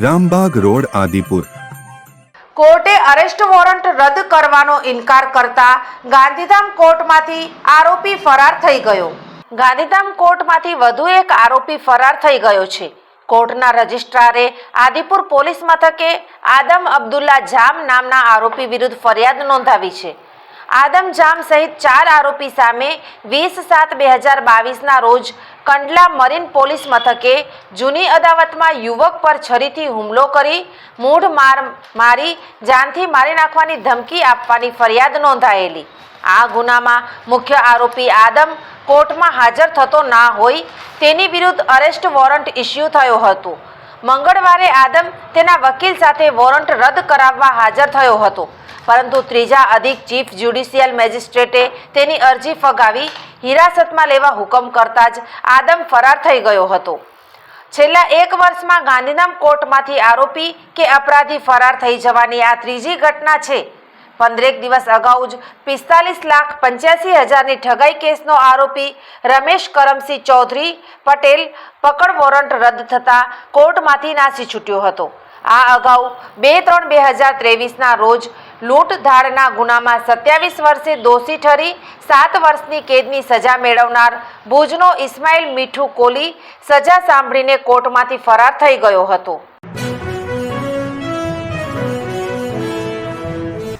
Rambagh road, Adipur. કોર્ટે arrest warrant રદ કરવાનો ઇનકાર કરતા ગાંધીધામ કોર્ટમાંથી આરોપી ફરાર થઈ ગયો. ગાંધીધામ કોર્ટમાંથી વધુ એક આરોપી ફરાર થઈ ગયો છે. કોર્ટના રજિસ્ટ્રારે આદિપુર પોલીસ મથકે આદમ અબ્દુલ્લા જામ નામના આરોપી વિરુદ્ધ ફરિયાદ નોંધાવી છે. આદમ જામ સહિત ચાર આરોપી સામે વીસ સાત બે હજાર બાવીસના રોજ કંડલા મરીન પોલીસ મથકે જૂની અદાવતમાં યુવક પર છરીથી હુમલો કરી, મૂઢ માર મારી જાનથી મારી નાખવાની ધમકી આપવાની ફરિયાદ નોંધાયેલી. આ ગુનામાં મુખ્ય આરોપી આદમ કોર્ટમાં હાજર થતો ના હોય તેની વિરુદ્ધ અરેસ્ટ વોરંટ ઇસ્યુ થયો હતો. મંગળવારે આદમ તેના વકીલ સાથે વોરંટ રદ કરાવવા હાજર થયો હતો. પરંતુ ત્રીજા અધિક ચીફ જ્યુડિશિયલ મેજિસ્ટ્રેટે તેની અરજી ફગાવી, હિરાસતમાં લેવા હુકમ કરતા જ આદમ ફરાર થઈ ગયો હતો. છેલ્લા એક વર્ષમાં ગાંધીધામ કોર્ટમાંથી આરોપી કે અપરાધી ફરાર થઈ જવાની આ ત્રીજી ઘટના છે પંદરેક દિવસ અગાઉ જ પિસ્તાલીસ લાખ પંચ્યાસી હજારની ઠગાઈ કેસનો આરોપી રમેશ કરમસિંહ ચૌધરી પટેલ પકડ વોરંટ રદ થતાં કોર્ટમાંથી નાસી છૂટ્યો હતો. આ અગાઉ બે ત્રણ બે હજાર ત્રેવીસના રોજ લૂંટધાડના ગુનામાં સત્યાવીસ વર્ષે દોષી ઠરી સાત વર્ષની કેદની સજા મેળવનાર ભુજનો ઇસ્માઇલ મીઠુ કોલી સજા સાંભળીને કોર્ટમાંથી ફરાર થઈ ગયો હતો.